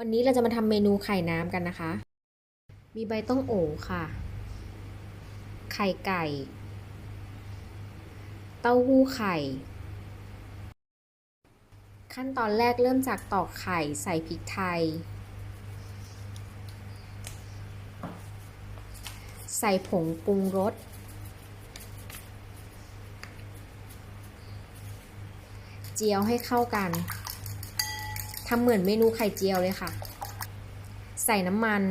วันนี้เราจะมาทำเมนูไข่น้ำกันนะคะ มีใบต้องโอค่ะ ไข่ไก่ เต้าหู้ไข่ ขั้นตอนแรกเริ่มจากตอกไข่ใส่พริกไทย ใส่ผงปรุงรส เจียวให้เข้ากัน ทำเหมือนเมนูไข่เจียวเลยค่ะ ใส่น้ำมัน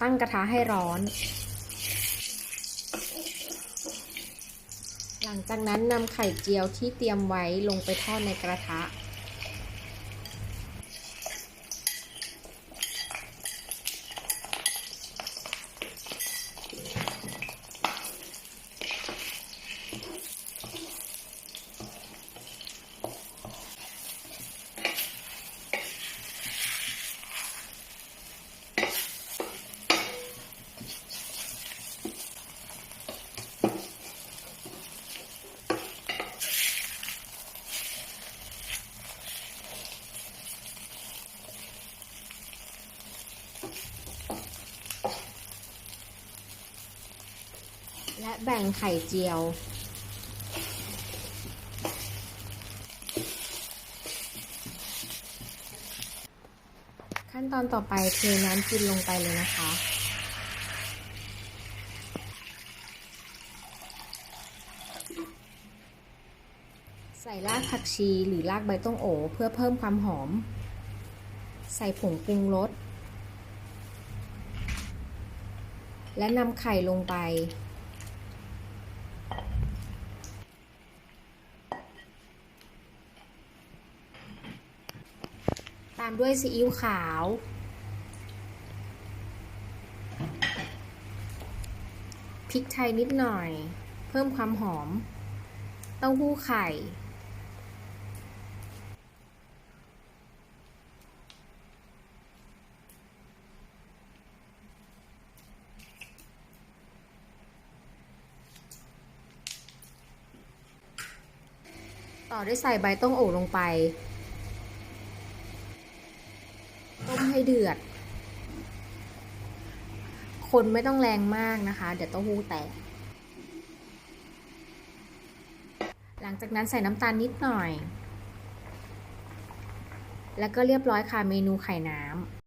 ตั้งกระทะให้ร้อน หลังจากนั้นนำไข่เจียวที่เตรียมไว้ลงไปทอดในกระทะ และแบ่งไข่เจียว ขั้นตอนต่อไปเทน้ำกินลงไปเลยนะคะใส่รากผักชีหรือรากใบต้งโอ เพื่อเพิ่มความหอม ใส่ผงปรุงรส และนำไข่ลงไปามด้วยซีอิ๊วขาว พริกไทยนิดหน่อย เพิ่มความหอม เต้าหู้ไข่ ต่อด้วยใส่ใบต้งโอลงไป ต้มให้เดือด คนไม่ต้องแรงมากนะคะ เดี๋ยวเต้าหู้แตก หลังจากนั้นใส่น้ำตาลนิดหน่อย แล้วก็เรียบร้อยค่ะเมนูไข่น้ำ